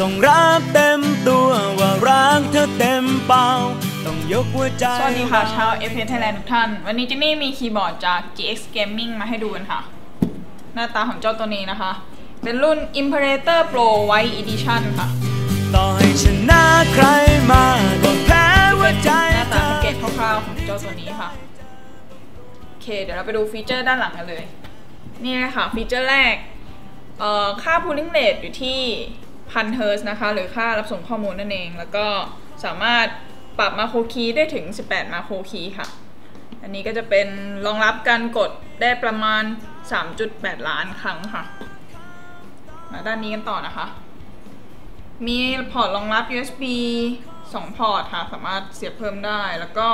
ต้องรับเต็มตัวว่ารักเธอเต็มเป่าต้องยกหัวใจสวัสดีค่ะชาว f p s Thailand ทุกท่าน วันนี้จินนี่มีคีย์บอร์ดจาก GX Gaming มาให้ดูกันค่ะ หน้าตาของเจ้าตัวนี้นะคะ เป็นรุ่น Imperator Pro White Edition ค่ะ ต่อให้ชนะใครมาก็แพ้หัวเป็นใจหน้าเธตาอแพ็กเกจคร่าวๆของเจ้าตัวนี้ค่ะ โอเค เดี๋ยวเราไปดูฟีเจอร์ด้านหลังกันเลย นี่เลยค่ะฟีเจอร์แรกเอ่อค่า pooling rate อยู่ที่ พันเฮิร์นะคะ หรือค่ารับส่งข้อมูลนั่นเอง แล้วก็สามารถปรับมาโครคีย์ได้ถึง 18 มาโครคีย์ค่ะ อันนี้ก็จะเป็นรองรับการกดได้ประมาณ 3.8 ล้านครั้งค่ะ มาด้านนี้กันต่อนะคะ มีพอร์ตรองรับ USB 2 พอร์ตค่ะ สามารถเสียบเพิ่มได้ แล้วก็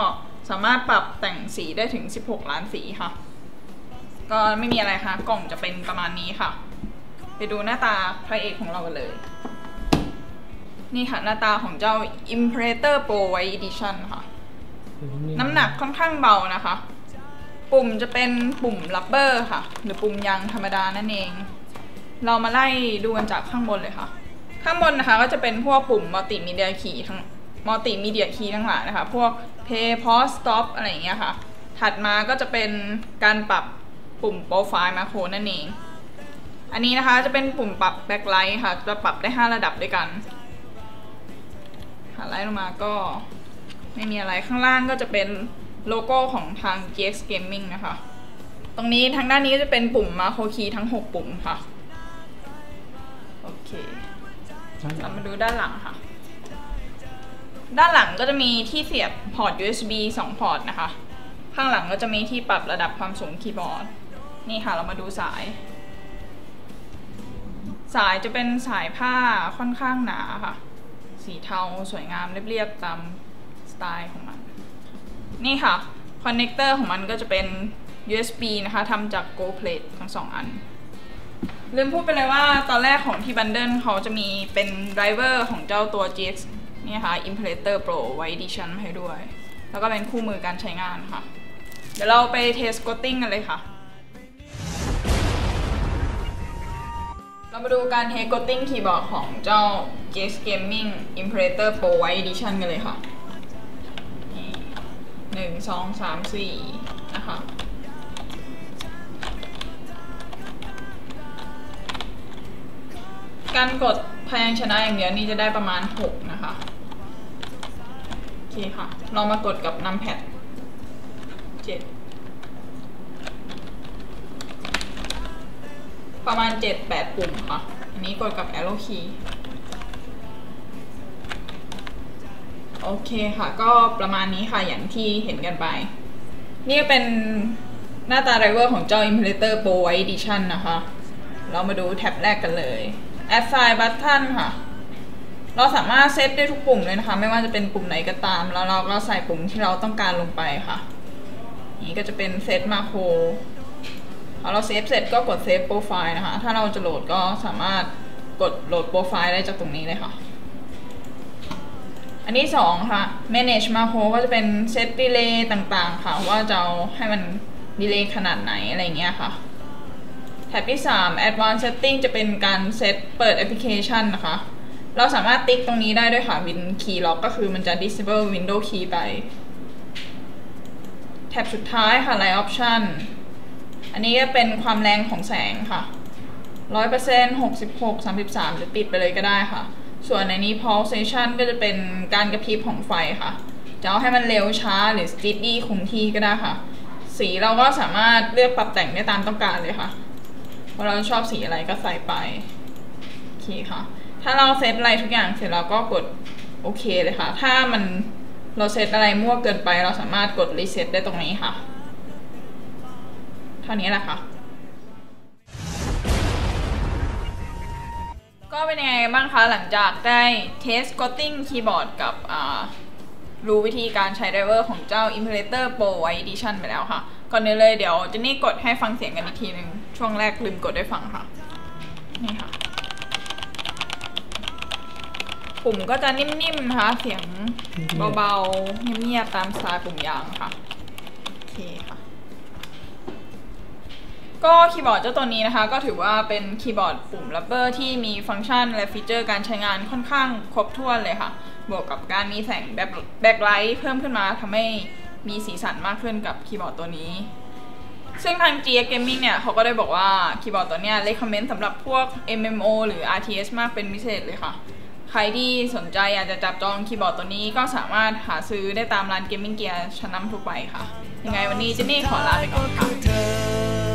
สามารถปรับแต่งสีได้ถึง 16 ล้านสีค่ะ ก็ไม่มีอะไรค่ะ กล่องจะเป็นประมาณนี้ค่ะ ไปดูหน้าตาพระเอกของเรากันเลย นี่ค่ะหน้าตาของเจ้า Imperator Pro White Edition ค่ะ น้ำหนักค่อนข้างเบานะคะ ปุ่มจะเป็นปุ่มรับเบอร์ค่ะ หรือปุ่มยางธรรมดานั่นเอง เรามาไล่ดูกันจากข้างบนเลยค่ะ ข้างบนนะคะก็จะเป็นพวกปุ่มมัลติมีเดียคีย์ทั้งมัลติมีเดียคีย์ทั้งหลายนะคะ พวก play pause stop อะไรอย่างเงี้ยค่ะ ถัดมาก็จะเป็นการปรับปุ่มโปรไฟล์มาโครนั่นเอง อันนี้นะคะจะเป็นปุ่มปรับแบ็คไลท์ค่ะ จะปรับได้ 5 ระดับด้วยกันค่ะไล่ลงมาก็ไม่มีอะไรข้างล่างก็จะเป็นโลโก้ของทาง GX Gaming นะคะ ตรงนี้ทางด้านนี้ก็จะเป็นปุ่มมาโคคีทั้ง 6 ปุ่มค่ะ โอเคเรามาดูด้านหลังค่ะ ด้านหลังก็จะมีที่เสียบพอร์ต USB 2 พอร์ตนะคะ ข้างหลังก็จะมีที่ปรับระดับความสูงคีย์บอร์ด นี่ค่ะเรามาดูสาย สายจะเป็นสายผ้าค่อนข้างหนาค่ะ สีเทาสวยงามเรียบๆตามสไตล์ของมัน นี่ค่ะคอนเนคเตอร์ของมันก็จะเป็น USB นะคะทำจาก Gold Plate ทั้งสองอันลืมพูดไปเลยว่าตอนแรกของที่บันเดิลเขาจะมีเป็นไดรเวอร์ของเจ้าตัว GX นี่ค่ะ Imperator Pro White Edition มาให้ด้วย แล้วก็เป็นคู่มือการใช้งานค่ะ เดี๋ยวเราไปเทสก o ตติ้งกันเลยค่ะ มาดูการเทสกตติ้งคีย์บอร์ดของเจ้า GX Gaming Imperator Pro White Edition กันเลยค่ะหนึ่งสองสามสี่นะคะการกดพยัญชนะอย่างเดียวนี่จะได้ประมาณ 6 นะคะ โอเคค่ะ เรามากดกับนัมแพด7 ประมาณ 7-8 ปุ่มค่ะ อันนี้กดกับ arrow key โอเคค่ะ ก็ประมาณนี้ค่ะ อย่างที่เห็นกันไป นี่เป็นหน้าตาไดรเวอร์ของเจ้า Imperator Pro White Edition นะคะ เรามาดูแท็บแรกกันเลย Assign Button ค่ะ เราสามารถเซตได้ทุกปุ่มเลยนะคะ ไม่ว่าจะเป็นปุ่มไหนก็ตาม แล้วเราก็ใส่ปุ่มที่เราต้องการลงไปค่ะ นี่ก็จะเป็นเซตมาโคร พอเราเซฟเสร็จก็กดเซฟโปรไฟล์นะคะ ถ้าเราจะโหลดก็สามารถกดโหลดโปรไฟล์ได้จากตรงนี้เลยค่ะ อันที่สองค่ะ manage macro ก็จะเป็นเซตดีเลย์ต่างๆ ค่ะ ว่าจะเอาให้มันดีเลย์ขนาดไหนอะไรเงี้ยค่ะแท็บที่ 3 advanced setting จะเป็นการเซตเปิดแอปพลิเคชันนะคะ เราสามารถติ๊กตรงนี้ได้ด้วยค่ะ win key lock ก็คือมันจะ disable window key ไป แท็บสุดท้ายค่ะ light option อันนี้ก็เป็นความแรงของแสงค่ะ100% 66 33หรือปิดไปเลยก็ได้ค่ะ ส่วนในนี้ pulsation ก็จะเป็นการกระพริบของไฟค่ะ จะเอาให้มันเร็วช้าหรือ steady คงที่ก็ได้ค่ะ สีเราก็สามารถเลือกปรับแต่งได้ตามต้องการเลยค่ะ ว่าเราชอบสีอะไรก็ใส่ไปโอเคค่ะ ถ้าเราเซตอะไรทุกอย่างเสร็จเราก็กดโอเคเลยค่ะ ถ้ามันเราเซตอะไรมั่วเกินไป เราสามารถกดรีเซ็ตได้ตรงนี้ค่ะ ท่านี้แหละค่ะ ก็เป็นยังไงบ้างคะหลังจากได้เทสก o ตติ้งคีย์บอร์ดกับรู้วิธีการใช้ไดรเวอร์ของเจ้า Imperator Pro White Edition ไปแล้วค่ะ ก่อนอื่นเลยเดี๋ยวเจนนี่กดให้ฟังเสียงกันอีกทีหนึ่งช่วงแรกลืมกดได้ฟังค่ะ นี่ค่ะ ปุ่มก็จะนิ่มๆนะคะเสียงเบาๆ เงียบๆ ตามสไตล์ปุ่มยางค่ะ โอเคค่ะ ก็คีย์บอร์ดเจ้าตัวนี้นะคะ ก็ถือว่าเป็นคีย์บอร์ดปุ่มลับเบอร์ที่มีฟังก์ชันและฟีเจอร์การใช้งานค่อนข้างครบถ้วนเลยค่ะ บวกกับการมีแสงแบบแบ็คไลท์เพิ่มขึ้นมาทำให้มีสีสันมากขึ้นกับคีย์บอร์ดตัวนี้ ซึ่งทาง GX Gaming เนี่ยเขาก็ได้บอกว่าคีย์บอร์ดตัวเนี้ย recommend สำหรับพวก MMO หรือ RTS มากเป็นพิเศษเลยค่ะ ใครที่สนใจอยากจะจับจองคีย์บอร์ดตัวนี้ก็สามารถหาซื้อได้ตามร้านเกมมิ่งเกียร์ชั้นนำทั่วไปค่ะ ยังไงวันนี้เจนนี่ขอลาไปก่อนค่ะ